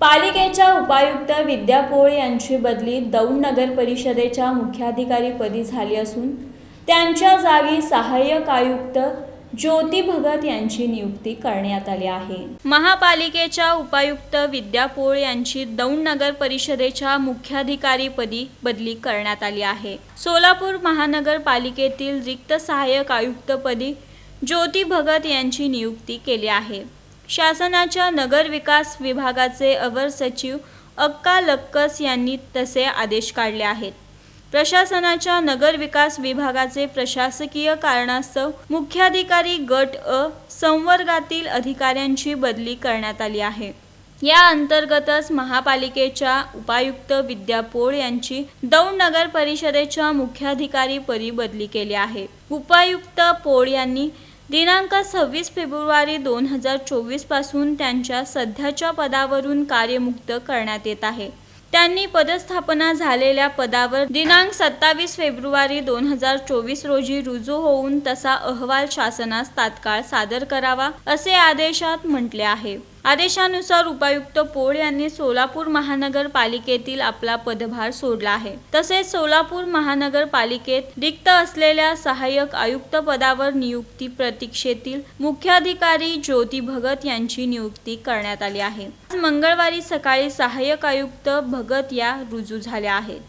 पालिकेच्या उपायुक्त विद्या पोळ यांची बदली दौंड नगर परिषदेच्या मुख्याधिकारीपदी झाली असून त्यांच्या जागी सहाय्यक आयुक्त ज्योती भगत यांची नियुक्ती करण्यात आली आहे. महापालिकेच्या उपायुक्त विद्या पोळ यांची दौंड नगर परिषदेच्या मुख्याधिकारीपदी बदली करण्यात आली आहे. सोलापूर महानगरपालिकेतील रिक्त सहाय्यक आयुक्तपदी ज्योती भगत यांची नियुक्ती केली आहे. शासनाच्या नगर विकास विभागाचे अवर सचिव अक्का लक्कस यांनी तसे आदेश काढले आहेत. प्रशासनाच्या नगर विकास विभागाचे प्रशासकीय कारणास्तव मुख्याधिकारी गट अ संवर्गातील अधिकाऱ्यांची बदली करण्यात आली आहे. या अंतर्गतच महापालिकेच्या उपायुक्त विद्या पोळ यांची दौंड नगर परिषदेच्या मुख्याधिकारी मुख्याधिकारीपदी बदली केली आहे. उपायुक्त पोळ यांनी दिनांक सव्वीस फेब्रुवारी दोन हजार चोवीसपासून त्यांच्या सध्याच्या पदावरून कार्यमुक्त करण्यात येत आहे. त्यांनी पदस्थापना झालेल्या पदावर दिनांक सत्तावीस फेब्रुवारी दोन हजार चोवीस रोजी रुजू होऊन तसा अहवाल शासनास तात्काळ सादर करावा असे आदेशात म्हटले आहे. आदेशानुसार उपायुक्त पोळ यांनी सोलापूर महानगरपालिकेतील आपला पदभार सोडला आहे. तसेच सोलापूर महानगरपालिकेत रिक्त असलेल्या सहाय्यक आयुक्त पदावर नियुक्ती प्रतीक्षेतील मुख्याधिकारी ज्योती भगत यांची नियुक्ती करण्यात आली आहे. आज मंगळवारी सकाळी सहाय्यक आयुक्त भगत या रुजू झाल्या आहेत.